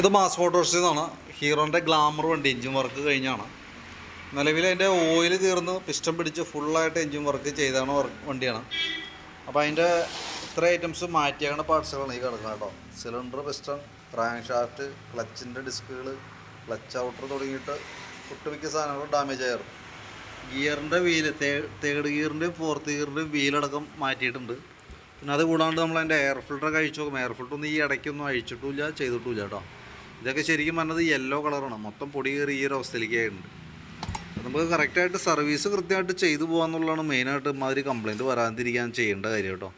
ഇത് മാസ് ഫോട്ടോസിൽ നിന്നാണ് ഹീറോന്റെ ഗ്ലാമർ വണ്ടി എഞ്ചിൻ വർക്ക് കഴിഞ്ഞാണ്. നിലവിൽ അതിന്റെ ഓയിൽ തീർന്ന് പിസ്റ്റം പിടിച്ച് ഫുള്ളായിട്ട് എഞ്ചിൻ വർക്ക് ചെയ്താണ് വണ്ടിയാണ്. അപ്പോൾ അതിന്റെ ഇത്ര ഐറ്റംസ് മാറ്റിയാണ് പാർട്സുകളാണ് ഈ കിടക്കുന്നത് കേട്ടോ. സിലിണ്ടർ പിസ്റ്റൺ ക്രാങ്ക് ഷാഫ്റ്റ് ക്ലച്ചിന്റെ ഡിസ്കുകൾ ക്ലച്ച് ഔട്ടർ തുടങ്ങിയിട്ട് ഒട്ടുമിക്ക സാധനങ്ങളും ഡാമേജ് ആയിരുന്നു ഗിയറിന്റെ വീൽ തേർഡ് ഗിയറിന്റെയും ഫോർത്ത് ഗിയറിന്റെയും വീലടക്കം മാറ്റിയിട്ടുണ്ട്. പിന്നെ അത് കൂടാണ്ട് നമ്മൾ അതിന്റെ എയർ ഫിൽട്ടർ കഴിച്ചു നോക്കും. എയർ ഫിൽട്ടർ ഒന്നും ഈ ഇടയ്ക്കൊന്നും അഴിച്ചിട്ടില്ല ചെയ്തിട്ടില്ല കേട്ടോ. ഇതൊക്കെ ശരിക്കും പറഞ്ഞത് യെല്ലോ കളറാണ് മൊത്തം പൊടി കയറി ഈ ഒരു അവസ്ഥയിലേക്ക് ആയിട്ടുണ്ട് നമുക്ക് കറക്റ്റായിട്ട് സർവീസ് കൃത്യമായിട്ട് ചെയ്തു പോകാന്നുള്ളതാണ് മെയിനായിട്ട് ഇമാതിരി കംപ്ലയിന്റ് വരാതിരിക്കാൻ ചെയ്യേണ്ട കാര്യം കേട്ടോ.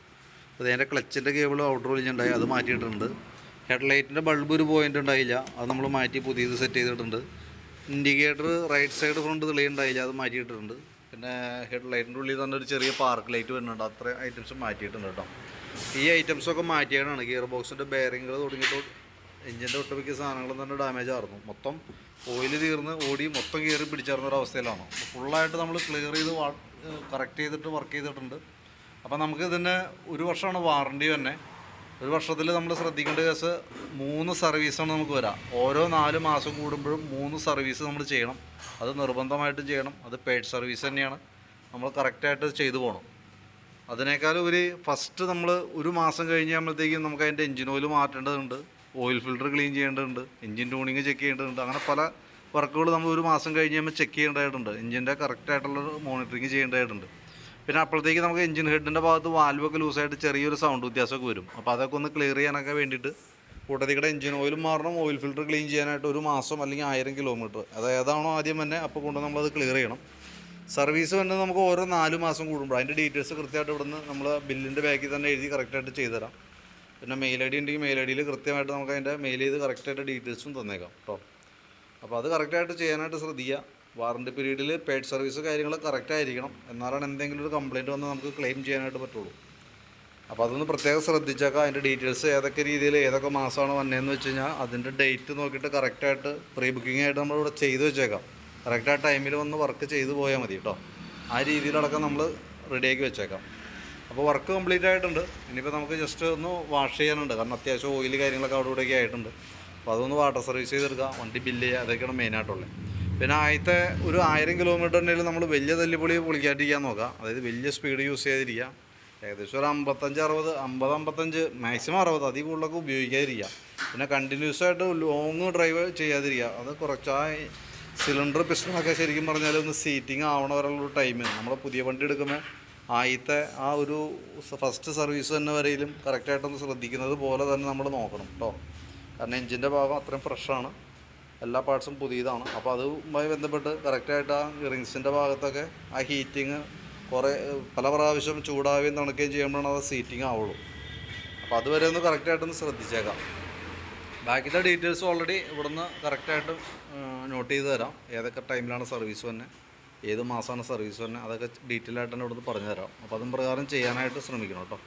അപ്പോൾ അതിന്റെ ക്ലച്ചിന്റെ കേബിൾ ഔട്ടർ വലിഞ്ഞുണ്ടായി അത് മാറ്റിയിട്ടുണ്ട്. ഹെഡ് ഹെഡ്ലൈറ്റിന്റെ ബൾബ് ഒരു പോയിന്റ് ഉണ്ടായില്ല അത് നമ്മൾ മാറ്റി പുതിയത് സെറ്റ് ചെയ്തിട്ടുണ്ട്. ഇൻഡിക്കേറ്റർ റൈറ്റ് സൈഡ് ഫ്രണ്ട് തെളിയുണ്ടായില്ല അത് മാറ്റിയിട്ടുണ്ട്. പിന്നെ ഹെഡ് ലൈറ്റിന്റെ ഉള്ളിൽ തന്നെ ഒരു ചെറിയ പാർക്ക് ലൈറ്റ് വരുന്നുണ്ട് അത്രയും ഐറ്റംസ് മാറ്റിയിട്ടുണ്ട് കേട്ടോ. ഈ ഐറ്റംസൊക്കെ മാറ്റിയാണ് ഗിയർ ബോക്സിന്റെ ബെയറിങ്ങുകൾ തുടങ്ങിയിട്ട് എഞ്ചിന്റെ ഒട്ടുമിക്ക സാധനങ്ങളും തന്നെ ഡാമേജ് ആയിരുന്നു. മൊത്തം ഓയിൽ തീർന്ന് ഓടി മൊത്തം കയറി പിടിച്ചേർന്ന ഒരു അവസ്ഥയിലാണ്. ഫുള്ളായിട്ട് നമ്മൾ ക്ലിയർ ചെയ്ത് കറക്റ്റ് ചെയ്തിട്ട് വർക്ക് ചെയ്തിട്ടുണ്ട്. അപ്പോൾ നമുക്ക് ഇതിന് ഒരു വർഷമാണ് വാറണ്ടി തന്നെ. ഒരു വർഷത്തിൽ നമ്മൾ ശ്രദ്ധിക്കേണ്ട കേസ് മൂന്ന് സർവീസാണ് നമുക്ക് വരാം. ഓരോ നാല് മാസം കൂടുമ്പോഴും മൂന്ന് സർവീസ് നമ്മൾ ചെയ്യണം. അത് നിർബന്ധമായിട്ടും ചെയ്യണം. അത് പെയ്ഡ് സർവീസ് തന്നെയാണ്. നമ്മൾ കറക്റ്റായിട്ട് ചെയ്തു പോകണം അതിനേക്കാൾ ഒരു ഫസ്റ്റ് നമ്മൾ ഒരു മാസം കഴിഞ്ഞ് കഴിയുമ്പോഴത്തേക്കും നമുക്ക് അതിന്റെ എഞ്ചിൻ ഓയിൽ മാറ്റേണ്ടതുണ്ട്. ഓയിൽ ഫിൽറ്റർ ക്ലീൻ ചെയ്യേണ്ടതുണ്ട് എഞ്ചിൻ ട്യൂണിങ് ചെക്ക് ചെയ്യേണ്ടതുണ്ട് അങ്ങനെ പല വർക്കുകൾ നമ്മൾ ഒരു മാസം കഴിഞ്ഞ് കഴിയുമ്പോൾ ചെക്ക് ചെയ്യേണ്ടതായിട്ടുണ്ട്. എഞ്ചിന്റെ കറക്റ്റായിട്ടുള്ള മോണിറ്ററിങ് ചെയ്യേണ്ടതായിട്ടുണ്ട്. പിന്നെ അപ്പോഴത്തേക്ക് നമുക്ക് എഞ്ചിൻ ഹെഡിന്റെ ഭാഗത്ത് വാൽവൊക്കെ ലൂസായിട്ട് ചെറിയൊരു സൗണ്ട് വ്യത്യാസമൊക്കെ വരും. അപ്പോൾ അതൊക്കെ ഒന്ന് ക്ലിയർ ചെയ്യാനൊക്കെ വേണ്ടിയിട്ട് കൂട്ടത്തിക്കടെ എഞ്ചിൻ ഓയിലും മാറണം ഓയിൽ ഫിൽറ്റർ ക്ലീൻ ചെയ്യാനായിട്ട് ഒരു മാസം അല്ലെങ്കിൽ ആയിരം കിലോമീറ്റർ അത് ഏതാണോ ആദ്യം തന്നെ അപ്പോൾ കൊണ്ട് നമ്മളത് ക്ലിയർ ചെയ്യണം. സർവീസ് വരുന്നത് നമുക്ക് ഓരോ നാല് മാസം കൂടുമ്പോൾ അതിന്റെ ഡീറ്റെയിൽസ് കൃത്യമായിട്ട് ഇവിടുന്ന് നമ്മൾ ബില്ലിന്റെ ബാക്കിൽ തന്നെ എഴുതി കറക്റ്റായിട്ട് ചെയ്തുതരാം. പിന്നെ മെയിൽ ഐ ഡി ഉണ്ടെങ്കിൽ മെയിൽ ഐ ഡിയിൽ കൃത്യമായിട്ട് നമുക്ക് അതിന്റെ മെയിൽ ചെയ്ത് കറക്റ്റായിട്ട് ഡീറ്റെയിൽസും തന്നേക്കാം കേട്ടോ അപ്പോൾ അത് കറക്റ്റായിട്ട് ചെയ്യാനായിട്ട് ശ്രദ്ധിക്കുക വാറണ്ടി പീരീഡിൽ പെയ്ഡ് സർവീസ് കാര്യങ്ങൾ കറക്റ്റായിരിക്കണം എന്നാലാണ് എന്തെങ്കിലും ഒരു കംപ്ലയിന്റ് വന്നാൽ നമുക്ക് ക്ലെയിം ചെയ്യാനായിട്ട് പറ്റുള്ളൂ. അപ്പോൾ അതൊന്ന് പ്രത്യേകം ശ്രദ്ധിച്ചേക്കാം. അതിന്റെ ഡീറ്റെയിൽസ് ഏതൊക്കെ രീതിയിൽ ഏതൊക്കെ മാസമാണ് വന്നതെന്ന് വെച്ച് കഴിഞ്ഞാൽ അതിന്റെ ഡേറ്റ് നോക്കിയിട്ട് കറക്റ്റായിട്ട് പ്രീ ബുക്കിംഗ് ആയിട്ട് നമ്മളിവിടെ ചെയ്ത് വെച്ചേക്കാം. കറക്റ്റ് ആ ടൈമിൽ വന്ന് വർക്ക് ചെയ്ത് പോയാൽ മതി കേട്ടോ ആ രീതിയിലടക്കം നമ്മൾ റെഡിയാക്കി വെച്ചേക്കാം. അപ്പോൾ വർക്ക് കംപ്ലീറ്റ് ആയിട്ടുണ്ട്. ഇനിയിപ്പോൾ നമുക്ക് ജസ്റ്റ് ഒന്ന് വാഷ് ചെയ്യാനുണ്ട്. കാരണം അത്യാവശ്യം ഓയിൽ കാര്യങ്ങളൊക്കെ അവിടെ ഇവിടെയൊക്കെ ആയിട്ടുണ്ട്. അപ്പോൾ അതൊന്ന് വാട്ടർ സർവീസ് ചെയ്തെടുക്കുക വണ്ടി ബില്ല് ചെയ്യുക അതൊക്കെയാണ് മെയിനായിട്ടുള്ളത് പിന്നെ ആദ്യത്തെ ഒരു ആയിരം കിലോമീറ്ററിന്റെ നമ്മൾ വലിയ തല്ലിപ്പൊളി പൊളിക്കാണ്ടിരിക്കാൻ നോക്കുക അതായത് വലിയ സ്പീഡ് യൂസ് ചെയ്തിരിക്കുക ഏകദേശം ഒരു അമ്പത്തഞ്ച് അറുപത് അമ്പത് അമ്പത്തഞ്ച് മാക്സിമം അറുപത്. അതിൽ കൂടുതലൊക്കെ ഉപയോഗിക്കാതിരിക്കുക പിന്നെ കണ്ടിന്യൂസ് ആയിട്ട് ലോങ് ഡ്രൈവ് ചെയ്യാതിരിക്കുക അത് കുറച്ച് ആ സിലിണ്ടർ പിസ്റ്റണൊക്കെ ശരിക്കും പറഞ്ഞാൽ ഒന്ന് സീറ്റിംഗ് ആവണ വരെയുള്ള ടൈം നമ്മൾ പുതിയ വണ്ടി എടുക്കുമ്പോൾ ആദ്യത്തെ ആ ഒരു ഫസ്റ്റ് സർവീസ് തന്നെ വരെയും കറക്റ്റായിട്ടൊന്ന് ശ്രദ്ധിക്കുന്നത് പോലെ തന്നെ നമ്മൾ നോക്കണം കേട്ടോ കാരണം എഞ്ചിന്റെ ഭാഗം അത്രയും ഫ്രഷാണ് എല്ലാ പാർട്സും പുതിയതാണ്. അപ്പോൾ അതുമായി ബന്ധപ്പെട്ട് കറക്റ്റായിട്ട് ആ റിങ്സിന്റെ ഭാഗത്തൊക്കെ ആ ഹീറ്റിങ് കുറേ പല പ്രാവശ്യം ചൂടാവുകയും തണുക്കുകയും ചെയ്യുമ്പോഴാണ് അത് സീറ്റിംഗ് ആവുള്ളൂ. അപ്പോൾ അതുവരെ ഒന്ന് കറക്റ്റായിട്ടൊന്ന് ശ്രദ്ധിച്ചേക്കാം. ബാക്കിത്തെ ഡീറ്റെയിൽസ് ഓൾറെഡി ഇവിടുന്ന് കറക്റ്റായിട്ട് നോട്ട് ചെയ്ത് തരാം. ഏതൊക്കെ ടൈമിലാണ് സർവീസ് തന്നെ ഏത് മാസമാണ് സർവീസ് വരുന്നത്? അതൊക്കെ ഡീറ്റെയിൽ ആയിട്ട് തന്നെ ഇവിടുന്ന് പറഞ്ഞു തരാം അപ്പോൾ അതും പ്രകാരം ചെയ്യാനായിട്ട് ശ്രമിക്കണം കേട്ടോ.